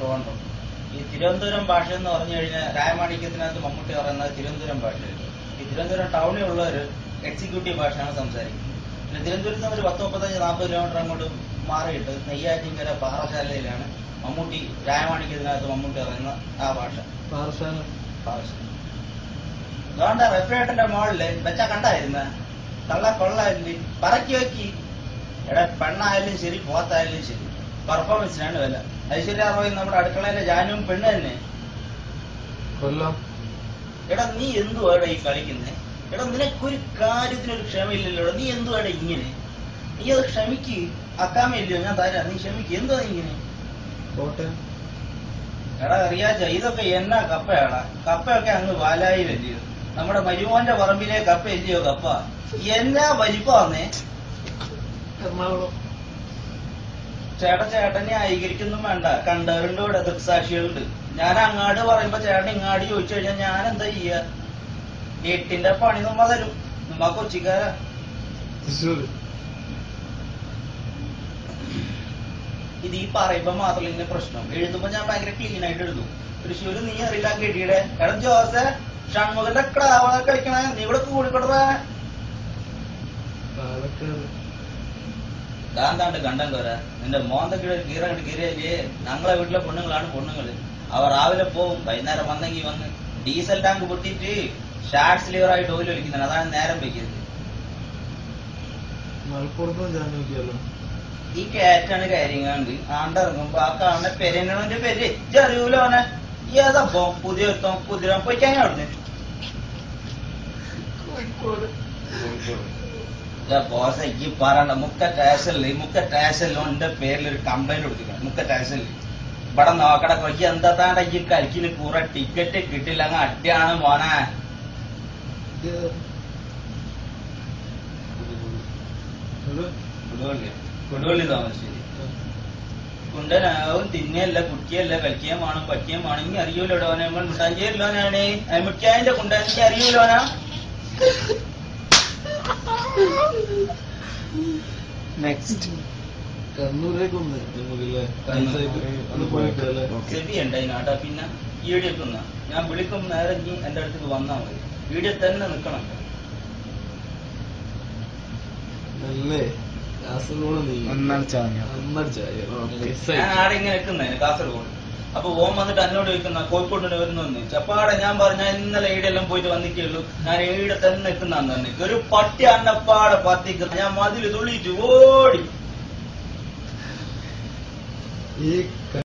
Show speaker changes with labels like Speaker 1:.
Speaker 1: ട്രിവാൻഡ്രം ഈ തിരുവനന്തപുരം ഭാഷ എന്ന് പറഞ്ഞു കഴിഞ്ഞാൽ രായമാണിക്യത്തിനകത്ത് മമ്മൂട്ടി പറയുന്നത് തിരുവനന്തപുരം ഭാഷയായിട്ട് ഈ തിരുവനന്തപുരം ടൗണിൽ ഉള്ളവർ എക്സിക്യൂട്ടീവ് ഭാഷയാണ് സംസാരിക്കുന്നത്. പിന്നെ തിരുവനന്തപുരത്ത് നിന്ന് ഒരു പത്ത് മുപ്പത്തഞ്ച് നാൽപ്പത് കിലോമീറ്റർ അങ്ങോട്ട് മാറിയിട്ട് നെയ്യാറ്റിങ്കര പാറശാലയിലാണ് മമ്മൂട്ടി രായമാണിക്യത്തിനകത്ത് മമ്മൂട്ടി പറയുന്ന ആ ഭാഷ.
Speaker 2: പാറശാല.
Speaker 1: പാറശാല. അതുകൊണ്ട് റെഫ്രിജറേറ്ററിന്റെ മുകളിൽ വെച്ച കണ്ടായിരുന്ന? കള്ള കൊള്ളായില്ലേ പറക്കി വെക്കി. എടാ പെണ്ണായാലും ശരി പോത്തായാലും ശരി. പെർഫോമൻസിനാണ് വില. ഐശ്വര്യ റോയ് നമ്മുടെ അടുക്കളയിലെ ജാനുവും പെണ്ണ് തന്നെ.
Speaker 2: കൊല്ലം.
Speaker 1: എടാ നീ എന്തുവാടാ ഈ കളിക്കുന്നേ? എടാ നിനക്കൊരു കാര്യത്തിനൊരു ക്ഷമയില്ലല്ലോ. നീ എന്തുവാടാ ഇങ്ങനെ? നീ അത് ക്ഷമിക്ക്. അക്കാമയില്ലയോ ഞാൻ തരാം. നീ ക്ഷമിക്ക്. എന്തുവാ ഇങ്ങനെ? എടാ അറിയാച്ച ഇതൊക്കെ എന്നാ കപ്പയാടാ? കപ്പയൊക്കെ അങ്ങ് വാലായി വാലായിലല്ലയോ നമ്മുടെ മരുമോന്റെ പറമ്പിലെ കപ്പ ഇല്ലയോ കപ്പ? എന്നാ വലിപ്പാന്നേ
Speaker 2: എറണാകുളം.
Speaker 1: ചേട്ടൻ ചേട്ടനെ ആയിരിക്കൊന്നും വേണ്ട. കണ്ടവരുണ്ട് ഇവിടെ ദൃക്സാക്ഷികളുണ്ട്. ഞാൻ അങ്ങാട് പറയുമ്പോ ചേട്ടൻ ഇങ്ങാട് ചോദിച്ചു കഴിഞ്ഞാൽ ഞാൻ എന്താ ചെയ്യ? എട്ടിന്റെ പണി നമ്മ തരും. നമ്മ കൊച്ചിക്കാര. ഇത് ഈ പറയുമ്പോ മാത്രമല്ല ഇങ്ങനെ പ്രശ്നം. എഴുതുമ്പോ ഞാൻ ഭയങ്കര ക്ലീൻ ആയിട്ട് എഴുതും. തൃശ്ശൂര് നീ അറിയില്ല കെട്ടിയുടെ. എടാ ജോസ ഷൺമുഖന്റെ ക്ടാവ കളിക്കണേ. നീ ഇവിടെ
Speaker 2: പാലക്കാട്
Speaker 1: താന്താണ്ട് കണ്ടം കോര നിന്റെ മോന്തക്കിടെ കീറ കണ്ട് കീറിയല്ലേ ഞങ്ങളെ വീട്ടിലെ പെണ്ണുങ്ങളാണ് പെണ്ണുങ്ങൾ അവർ രാവിലെ പോവും വൈകുന്നേരം വന്നെങ്കിൽ വന്ന് ഡീസൽ ടാങ്ക് പൊട്ടിയിട്ട് ഷാർട്ട് സ്ലീവർ ആയിട്ട് ഓയിൽ ഒലിക്കുന്നത് അതാണ് നേരം വെക്കുന്നത് ഈ കയറ്റാണ് കാര്യങ്ങാണ്ട്. ആണ്ടിറങ്ങുമ്പോ ആ കാണുന്ന പെരനോന്റെ പേര് ചെറിയൂല അവനെ. ഏതപ്പോ പുതിയ ഒരുത്തൻ പുതിയ പോയിക്കാൻ അവിടുന്ന്.
Speaker 2: കോഴിക്കോട്.
Speaker 1: ബോസ് ഈ പറയണ്ട മുക്ക ടാസലിൽ മുക്ക ടാസലിലും എന്റെ പേരിൽ ഒരു കംപ്ലൈന്റ് കൊടുത്തിരിക്കണം മുക്ക ടാസലിൽ ഇവിടെ നോക്കട കൊയ്ക്ക് എന്താ താണ്ട ഈ കളിക്കിന് കൂറ ടിക്കറ്റ് കിട്ടില്ല അങ്ങ് അടിയാണ് മോനെ. കൊടുവള്ളി. താമരശ്ശേരി കുണ്ടനാവും തിന്നയല്ല കുട്ടിയല്ല കളിക്കാൻ വേണം പറ്റിയാൻ വേണമെങ്കിൽ അറിയൂലോടോ നമ്മൾ മുട്ടാഞ്ചേരിലോനാണ് മുട്ടിയാന്റെ കുണ്ടാനെങ്കിൽ അറിയൂലോനാ
Speaker 2: നെക്സ്റ്റ് ടൈസായിട്ട് ഒന്ന്
Speaker 1: ചെവി ഉണ്ടായിനാട്ടാ പിന്നെ ഈടെ ഒന്നാ. ഞാൻ വിളിക്കും നേരെ നീ എന്റെ അടുത്തേക്ക് വന്നാ മതി. ഈടെ തന്നെ നിക്കണം
Speaker 2: നല്ലേ കാസർഗോഡ് നീ
Speaker 3: ഒന്നാം ചാഞ്ഞ
Speaker 2: ഒന്നടിച്ച
Speaker 1: ഞാൻ ആടെ ഇങ്ങനെ നിൽക്കുന്നേ കാസർഗോഡ്. അപ്പൊ ഓം വന്നിട്ട് എന്നോട് ചോദിക്കുന്ന കോഴിക്കോടിന് വരുന്നു ചപ്പാടെ ഞാൻ പറഞ്ഞു പറഞ്ഞ ഇന്നലെ ഈടെല്ലാം പോയിട്ട് വന്നിട്ടുള്ളൂ ഞാൻ ഈടെ തന്നെ നിൽക്കുന്ന ഒരു പട്ടി അന്നപ്പാടെ പത്തിക്കുന്ന ഞാൻ മതിൽ തുള്ളിച്ചു ഓടി.